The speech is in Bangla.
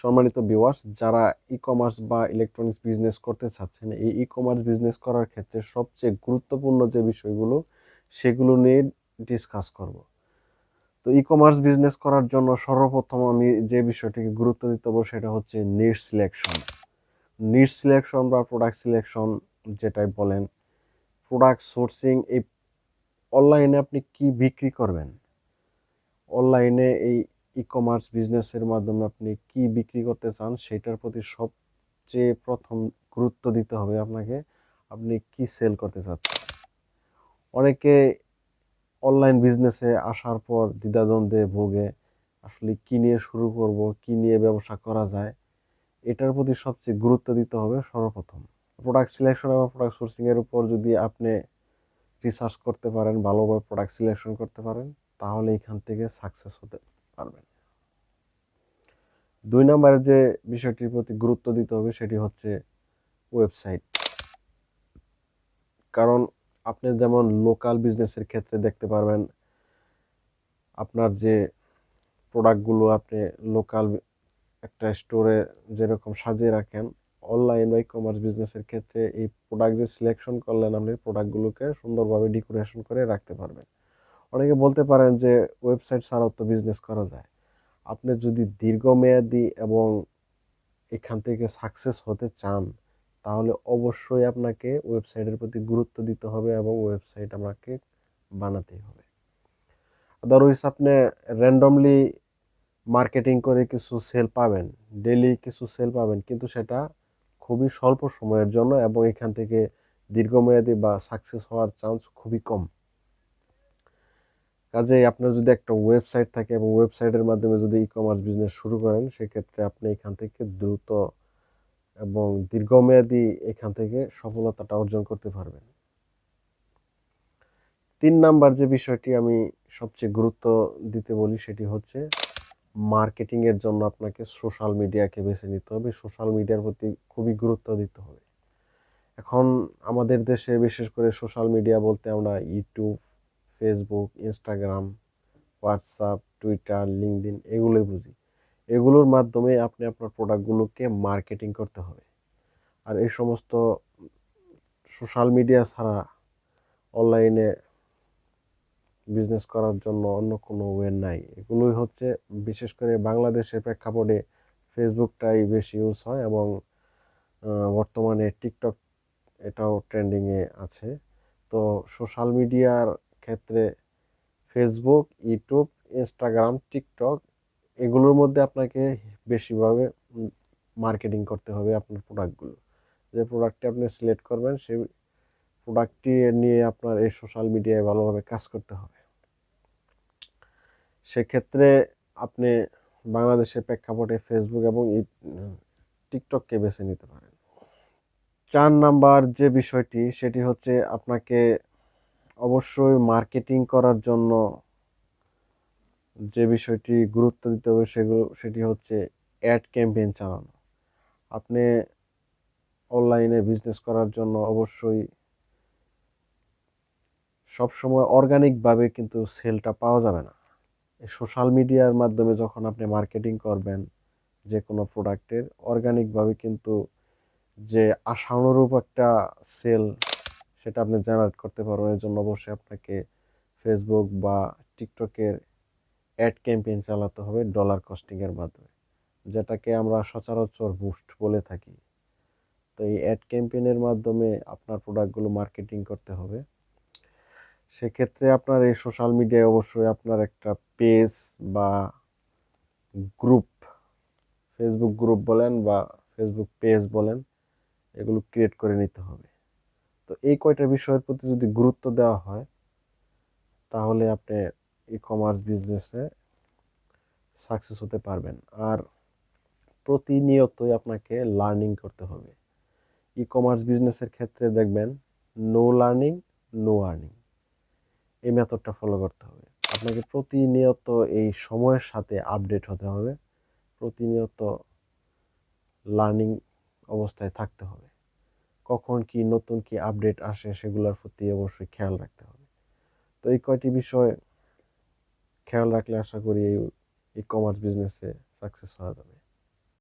সম্মানিত ভিউয়ার্স যারা ই কমার্স বা ইলেকট্রনিক্স বিজনেস করতে চাচ্ছেন, এই ই কমার্স বিজনেস করার ক্ষেত্রে সবচেয়ে গুরুত্বপূর্ণ যে বিষয়গুলো, সেগুলো নিয়ে ডিসকাস করব। তো ই কমার্স বিজনেস করার জন্য সর্বপ্রথম আমি যে বিষয়টিকে গুরুত্ব দিতে হবে সেটা হচ্ছে নিট সিলেকশন নিট সিলেকশন বা প্রোডাক্ট সিলেকশন যেটাই বলেন প্রোডাক্ট সোর্সিং এই অনলাইনে আপনি কি বিক্রি করবেন? অনলাইনে এই ই কমার্স বিজনেসের মাধ্যমে আপনি কি বিক্রি করতে চান, সেটার প্রতি সবচেয়ে প্রথম গুরুত্ব দিতে হবে আপনাকে, আপনি কি সেল করতে চাচ্ছেন? অনেকে অনলাইন বিজনেসে আসার পর দ্বিধাদ্বন্দ্বে ভোগে, আসলে কি নিয়ে শুরু করব, কি নিয়ে ব্যবসা করা যায়, এটার প্রতি সবচেয়ে গুরুত্ব দিতে হবে সর্বপ্রথম। প্রোডাক্ট সিলেকশন এবং প্রোডাক্ট সোর্সিংয়ের উপর যদি আপনি রিসার্চ করতে পারেন, ভালোভাবে প্রোডাক্ট সিলেকশন করতে পারেন, তাহলে এখান থেকে সাকসেস হতে পারবেন। দুই নম্বরে যে বিষয়টির প্রতি গুরুত্ব দিতে হবে সেটি হচ্ছে ওয়েবসাইট। কারণ আপনি যেমন লোকাল বিজনেসের ক্ষেত্রে দেখতে পারবেন, আপনার যে প্রোডাক্টগুলো আপনি লোকাল একটা স্টোরে যেরকম সাজিয়ে রাখেন, অনলাইন বা ই কমার্স বিজনেসের ক্ষেত্রে এই প্রোডাক্ট যে সিলেকশন করলেন আপনি, প্রোডাক্টগুলোকে সুন্দরভাবে ডেকোরেশন করে রাখতে পারবেন। অনেকে বলতে পারেন যে ওয়েবসাইট ছাড়াও তো বিজনেস করা যায়। আপনি যদি দীর্ঘমেয়াদী এবং এখান থেকে সাকসেস হতে চান, তাহলে অবশ্যই আপনাকে ওয়েবসাইটের প্রতি গুরুত্ব দিতে হবে এবং ওয়েবসাইট আপনাকে বানাতেই হবে। আদারওয়াইজ আপনি র্যান্ডমলি মার্কেটিং করে কিছু সেল পাবেন ডেলি কিছু সেল পাবেন, কিন্তু সেটা খুবই স্বল্প সময়ের জন্য এবং এখান থেকে দীর্ঘমেয়াদী বা সাকসেস হওয়ার চান্স খুবই কম। কাজেই আপনার যদি একটা ওয়েবসাইট থাকে এবং ওয়েবসাইটের মাধ্যমে যদি ই কমার্স বিজনেস শুরু করেন, সেক্ষেত্রে আপনি এখান থেকে দ্রুত এবং দীর্ঘমেয়াদী এখান থেকে সফলতাটা অর্জন করতে পারবেন। তিন নাম্বার যে বিষয়টি আমি সবচেয়ে গুরুত্ব দিতে বলি, সেটি হচ্ছে মার্কেটিংয়ের জন্য আপনাকে সোশ্যাল মিডিয়াকে বেছে নিতে হবে। সোশ্যাল মিডিয়ার প্রতি খুবই গুরুত্ব দিতে হবে। এখন আমাদের দেশে বিশেষ করে সোশ্যাল মিডিয়া বলতে আমরা YouTube Facebook Instagram WhatsApp Twitter LinkedIn এগুলোই বুঝি। এগুলোর মাধ্যমে আপনি আপনার প্রোডাক্টগুলোকে মার্কেটিং করতে হবে। আর এই সমস্ত সোশ্যাল মিডিয়া ছাড়া অনলাইনে বিজনেস করার জন্য অন্য কোনো ওয়ে নাই। এগুলোই হচ্ছে বিশেষ করে বাংলাদেশের প্রেক্ষাপটে ফেসবুকটাই বেশি ইউজ হয় এবং বর্তমানে টিকটক এটাও ট্রেন্ডিংয়ে আছে। তো সোশ্যাল মিডিয়ার ক্ষেত্রে ফেসবুক ইউটিউব ইনস্টাগ্রাম টিকটক এগুলোর মধ্যে আপনাকে বেশিভাবে মার্কেটিং করতে হবে আপনার প্রোডাক্টগুলো যে প্রোডাক্টটি আপনি সিলেক্ট করবেন, সেই প্রোডাক্টটি নিয়ে আপনার এই সোশ্যাল মিডিয়ায় ভালোভাবে কাজ করতে হবে। সেক্ষেত্রে আপনি বাংলাদেশের প্রেক্ষাপটে ফেসবুক এবং টিকটককে বেছে নিতে পারেন। চার নাম্বার যে বিষয়টি, সেটি হচ্ছে আপনাকে অবশ্যই মার্কেটিং করার জন্য যে বিষয়টি গুরুত্ব দিতে হবে সেগুলো, সেটি হচ্ছে অ্যাড ক্যাম্পেইন চালানো। আপনি অনলাইনে বিজনেস করার জন্য অবশ্যই সবসময় অর্গানিকভাবে কিন্তু সেলটা পাওয়া যাবে না। সোশ্যাল মিডিয়ার মাধ্যমে যখন আপনি মার্কেটিং করবেন যে কোনো প্রোডাক্টের অর্গানিকভাবে কিন্তু যে আশানুরূপ একটা সেল সেটা আপনি জেনারেট করতে পারবেন। এর জন্য অবশ্যই আপনাকে ফেসবুক বা টিকটকের অ্যাড ক্যাম্পেইন চালাতে হবে ডলার কস্টিংয়ের মাধ্যমে, যেটাকে আমরা সচরাচর বুস্ট বলে থাকি। তো এই অ্যাড ক্যাম্পেইনের মাধ্যমে আপনার প্রোডাক্টগুলো মার্কেটিং করতে হবে। সেক্ষেত্রে আপনার এই সোশ্যাল মিডিয়ায় অবশ্যই আপনার একটা পেজ বা গ্রুপ ফেসবুক গ্রুপ বলেন বা ফেসবুক পেজ বলেন, এগুলো ক্রিয়েট করে নিতে হবে। তো এই কয়টা বিষয়ের প্রতি যদি গুরুত্ব দেওয়া হয়, তাহলে আপনি ই কমার্স বিজনেসে সাকসেস হতে পারবেন। আর প্রতিনিয়তই আপনাকে লার্নিং করতে হবে। ই কমার্স বিজনেসের ক্ষেত্রে দেখবেন নো লার্নিং নো আর্নিং এই মেথডটা ফলো করতে হবে। আপনাকে প্রতিনিয়ত এই সময়ের সাথে আপডেট হতে হবে। প্রতিনিয়ত লার্নিং অবস্থায় থাকতে হবে। কখন কি নতুন কি আপডেট আসে সেগুলোর প্রতি অবশ্যই খেয়াল রাখতে হবে। তো এই কয়টি বিষয় খেয়াল রাখলে আশা করি এই ই কমার্স বিজনেসে সাকসেস হওয়া যাবে।